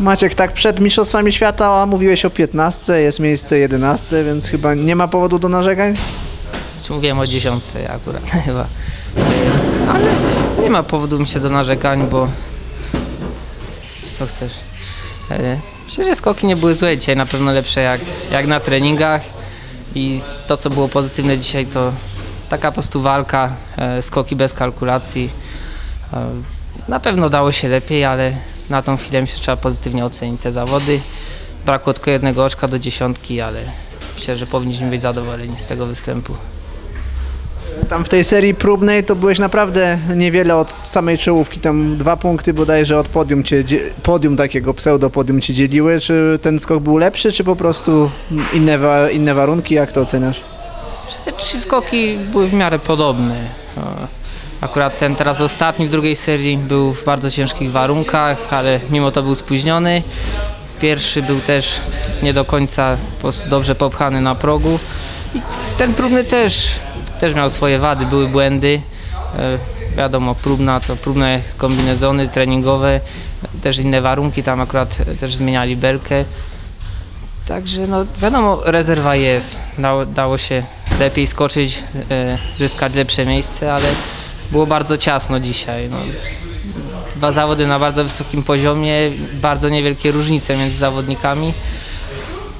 Maciek, tak przed Mistrzostwami Świata a mówiłeś o 15, jest miejsce 11, więc chyba nie ma powodu do narzekań? Czy mówiłem o dziesiątce akurat chyba. E, Ale nie ma powodu mi się do narzekań, bo co chcesz? E, że skoki nie były złe dzisiaj, na pewno lepsze jak, jak na treningach i to co było pozytywne dzisiaj to taka po prostu walka, e, skoki bez kalkulacji. Na pewno dało się lepiej, ale na tą chwilę myślę, że trzeba pozytywnie ocenić te zawody. Brakło tylko jednego oczka do dziesiątki, ale myślę, że powinniśmy być zadowoleni z tego występu. Tam w tej serii próbnej to byłeś naprawdę niewiele od samej czołówki, tam dwa punkty bodajże od podium, cię, podium takiego pseudo-podium ci dzieliły. Czy ten skok był lepszy, czy po prostu inne, inne warunki? Jak to oceniasz? Te trzy skoki były w miarę podobne. Akurat ten teraz ostatni w drugiej serii był w bardzo ciężkich warunkach, ale mimo to był spóźniony. Pierwszy był też nie do końca dobrze popchany na progu. I ten próbny też, też miał swoje wady, były błędy. E, Wiadomo, próbna to próbne kombinezony treningowe, też inne warunki, tam akurat też zmieniali belkę. Także no wiadomo, rezerwa jest. Dało, dało się lepiej skoczyć, e, zyskać lepsze miejsce, ale było bardzo ciasno dzisiaj. No. Dwa zawody na bardzo wysokim poziomie, bardzo niewielkie różnice między zawodnikami.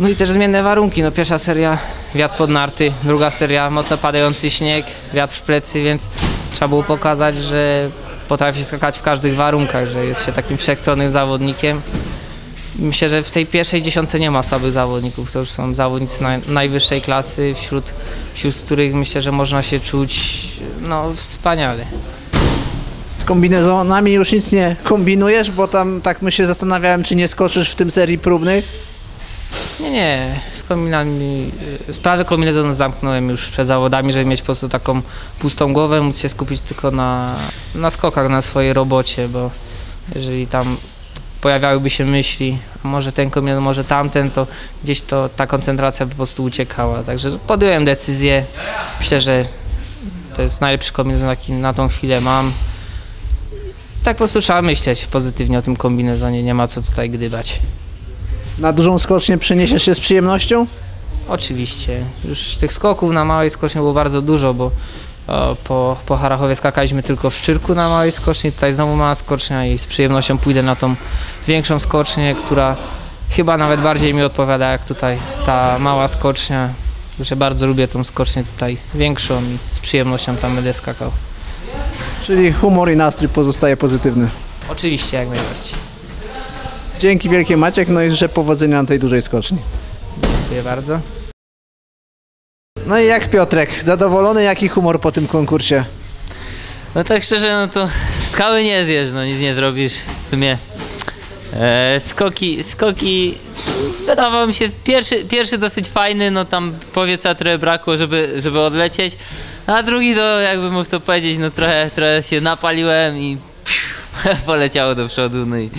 No i też zmienne warunki. No, pierwsza seria wiatr pod narty, druga seria mocno padający śnieg, wiatr w plecy, więc trzeba było pokazać, że potrafi się skakać w każdych warunkach, że jest się takim wszechstronnym zawodnikiem. Myślę, że w tej pierwszej dziesiątce nie ma słabych zawodników. To już są zawodnicy naj, najwyższej klasy, wśród, wśród których myślę, że można się czuć no, wspaniale. Z kombinezonami już nic nie kombinujesz, bo tam tak my się zastanawiałem, czy nie skoczysz w tym serii próbnej. Nie, nie. Z kombinami, y, sprawę kombinezonów zamknąłem już przed zawodami, żeby mieć po prostu taką pustą głowę, móc się skupić tylko na, na skokach, na swojej robocie, bo jeżeli tam pojawiałyby się myśli, a może ten kombinezon, może tamten, to gdzieś to ta koncentracja po prostu uciekała. Także podjąłem decyzję. Myślę, że to jest najlepszy kombinezon, jaki na tą chwilę mam. Tak po prostu trzeba myśleć pozytywnie o tym kombinezonie, nie ma co tutaj gdybać. Na dużą skocznię przeniesiesz się z przyjemnością? Oczywiście. Już tych skoków na małej skoczni było bardzo dużo, bo po, po Harachowie skakaliśmy tylko w Szczyrku na małej skoczni, tutaj znowu mała skocznia i z przyjemnością pójdę na tą większą skocznię, która chyba nawet bardziej mi odpowiada jak tutaj ta mała skocznia, że bardzo lubię tą skocznię tutaj większą i z przyjemnością tam będę skakał. Czyli humor i nastrój pozostaje pozytywny. Oczywiście, jak najbardziej. Dzięki wielkie Maciek, no i życzę powodzenia na tej dużej skoczni. Dziękuję bardzo. No i jak Piotrek, zadowolony jaki humor po tym konkursie? No tak szczerze, no to skały nie zjesz, no nic nie zrobisz w sumie. E, skoki, skoki wydawało mi się pierwszy, pierwszy dosyć fajny, no tam powietrza trochę brakło, żeby, żeby odlecieć, a drugi to jakby mógł to powiedzieć, no trochę, trochę się napaliłem i poleciało do przodu, no i,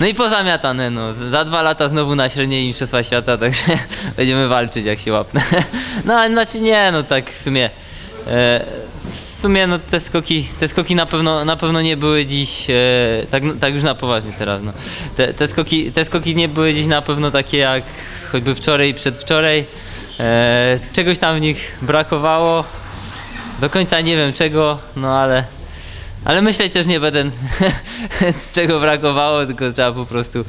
no i pozamiatane, no. Za dwa lata znowu na średniej mistrzostwa świata, także będziemy walczyć jak się łapnę. No, znaczy nie, no tak w sumie. E, w sumie no, te skoki, te skoki na pewno, na pewno nie były dziś, e, tak, tak już na poważnie teraz, no. te, te, skoki, te skoki nie były dziś na pewno takie jak choćby wczoraj i przedwczoraj. E, czegoś tam w nich brakowało, do końca nie wiem czego, no ale, ale myśleć też nie będę czego brakowało, tylko trzeba po prostu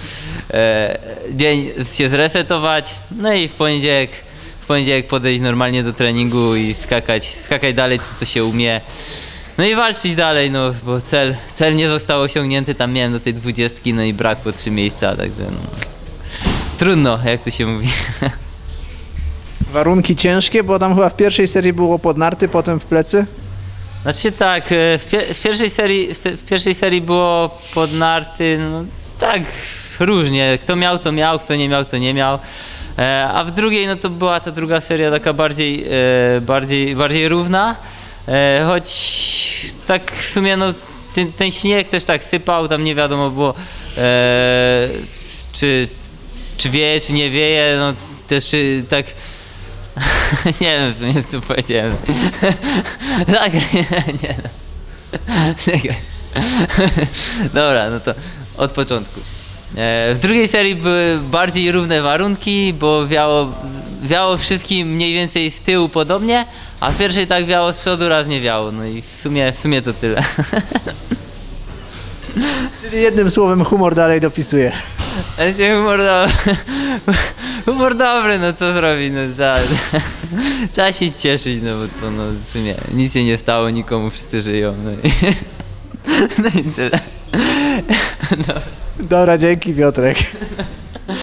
e, dzień się zresetować, no i w poniedziałek w poniedziałek podejść normalnie do treningu i skakać, skakać dalej, co, co się umie. No i walczyć dalej, no bo cel, cel nie został osiągnięty, tam miałem do tej dwudziestki, no i brakło trzy miejsca, także no, trudno, jak to się mówi. Warunki ciężkie, bo tam chyba w pierwszej serii było pod narty, potem w plecy. Znaczy tak, e, w, w, pierwszej serii, w, w pierwszej serii było pod narty, no tak różnie, kto miał to miał, kto nie miał to nie miał. E, a w drugiej no to była ta druga seria taka bardziej, e, bardziej, bardziej równa, e, choć tak w sumie no ten, ten śnieg też tak sypał, tam nie wiadomo było e, czy, czy wieje, czy nie wieje, no też czy tak nie wiem, co nie tu powiedziałem. tak, nie, nie. Czekaj. Dobra, no to od początku. E, w drugiej serii były bardziej równe warunki, bo wiało, wiało wszystkim mniej więcej z tyłu podobnie, a w pierwszej tak wiało z przodu, raz nie wiało. No i w sumie, w sumie to tyle. Czyli jednym słowem humor dalej dopisuje. Ale się humor humor dobry, no co zrobić, no trzeba, trzeba się cieszyć, no bo co, no w sumie nic się nie stało, nikomu wszyscy żyją, no i, no i tyle. Dobra, dzięki Piotrek.